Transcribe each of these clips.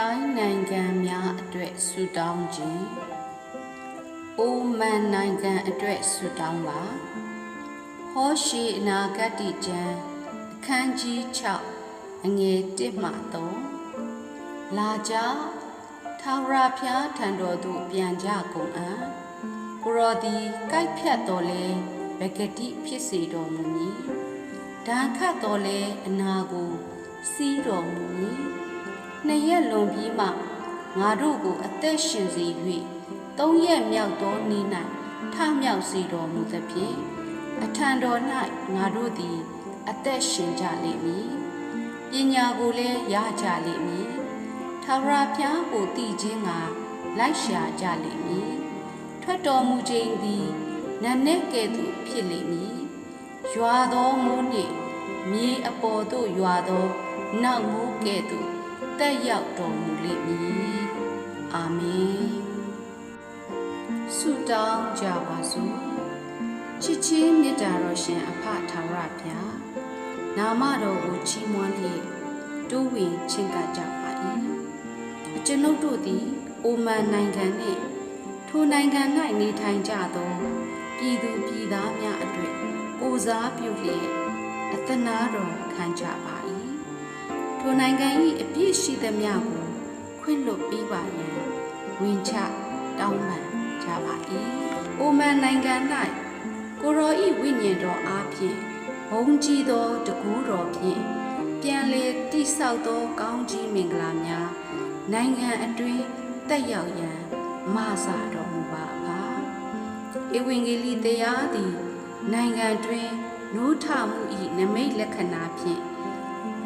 တိုင်းနိုင်ငံများအတွက်ဆုတောင်းခြင်း။အိုမန်နိုင်ငံအတွက်ဆုတောင်းပါ။ဟောရှိအနာဂတ်တိကျမ်းအခန်းကြီး6အငယ်1မှ3လာကြထာဝရဘုရားထံတော်သို့ပြန်ကြကုန်အံ့။ကိုရောသည်ကြိုက်ဖြတ်တော်လဲဗဂတိဖြစ်စေတော်မူမည်။ဒဏ်ခတ်တော်လဲအနာကိုစီးတော်မူမည်။ နှစ်ရက်လွန်ပြီးမှငါတို့ကိုအသက်ရှင်စေ၍သုံးရက်မြောက်သောနေ့၌ထမြောက်စေတော်မူသဖြင့်အထံတော်၌ငါတို့သည် အသက်ရှင်ကြလိမ့်မည်။ပညာကိုလည်းရကြလိမ့်မည်။ထာဝရဘုရားကိုတည်ခြင်းကလိုက်ရှာကြလိမ့်မည်။ထွက်တော်မူခြင်းသည်နတ်နဲ့ကဲ့သို့ဖြစ်လိမ့်မည်။ရွာသောမိုးနှင့်မြေအပေါ်သို့ရွာသောနောက်မိုးကဲ့သို့ တက်ရောက်တော်မူလိမ့်မည်။အာမင်။ဆုတောင်းကြပါစို့။ချစ်ချင်းမေတ္တာတော်ရှင်အဖထာဝရဘုရားနာမတော်ကိုချီးမွမ်းလျက်တိုးဝင်ချင့်ကပ်ကြပါ၏။အကျွန်ုပ်တို့သည် အိုမန်နိုင်ငံနှင့်ထိုနိုင်ငံ၌နေထိုင်ကြသောပြည်သူပြည်သားများအတွေ့ကိုစားပြုလျက်အသနာတော်ခံကြပါ၏။ ထိုနိုင်ငံ၏အပြည့်ရှိသမျှကိုခွင့်လွှတ်ပေးပါရန်ဝင်ချတောင်းပန်ကြပါ၏။အိုမန်နိုင်ငံ၌ကိုရောဤဝိညာဉ်တော်အားဖြင့်ဘုံကြီးသောတကူတော်ဖြင့်ပြန်လေတိဆောက်သောကောင်းကြီးမင်္ဂလာများနိုင်ငံအတွင်းတက်ရောက်ရန်မဆာတော်မူပါပါဧဝံဂေလိတရားသည်နိုင်ငံတွင်နိုးထမှု၏နမိတ်လက္ခဏာဖြင့်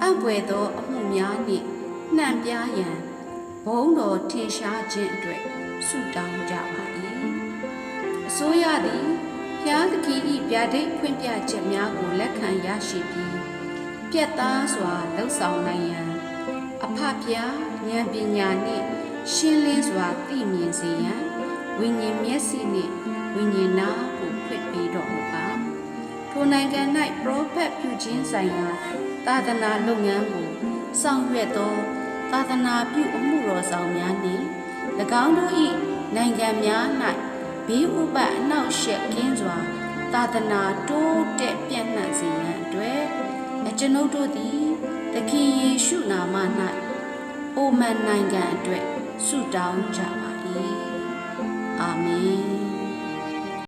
အံ့ဖွယ်သောအမှုများနှင့်နှံ့ပြားရန်ဘုံတော်ထင်ရှားခြင်းအတွက်ဆုတောင်းကြပါ၏အစိုးရသည်ဖျားသခင်၏ဗျာဒိတ်ဖွင့်ပြချက်များကိုလက်ခံရရှိပြီးပြတ်သားစွာလှုပ်ဆောင်နိုင်ရန်အဖဖျားဉာဏ်ပညာနှင့်ရှင်းလင်းစွာသိမြင်စေရန်ဝိညာဉ်မျက်စိနှင့်ဝိညာဉ်နာကိုဖွင့်ပေးတော်မူပါ ထိုနိုင်ငံ၌ပရောဖက်ပြုခြင်းဆိုင်ရာသာသနာလုပ်ငန်းကိုဆောင်ရွက်သောသာသနာပြုအမှုတော်ဆောင်များနှင့်၎င်းတို့၏နိုင်ငံများ၌ဘေးဥပအနှောက်အယှက်ကင်းစွာသာသနာတိုးတက်ပြန့်နှံ့စေရန်အတွက်အကျွန်ုပ်တို့သည်သခင်ယေရှုနာမ၌အိုမန်နိုင်ငံအတွက်ဆုတောင်းကြပါ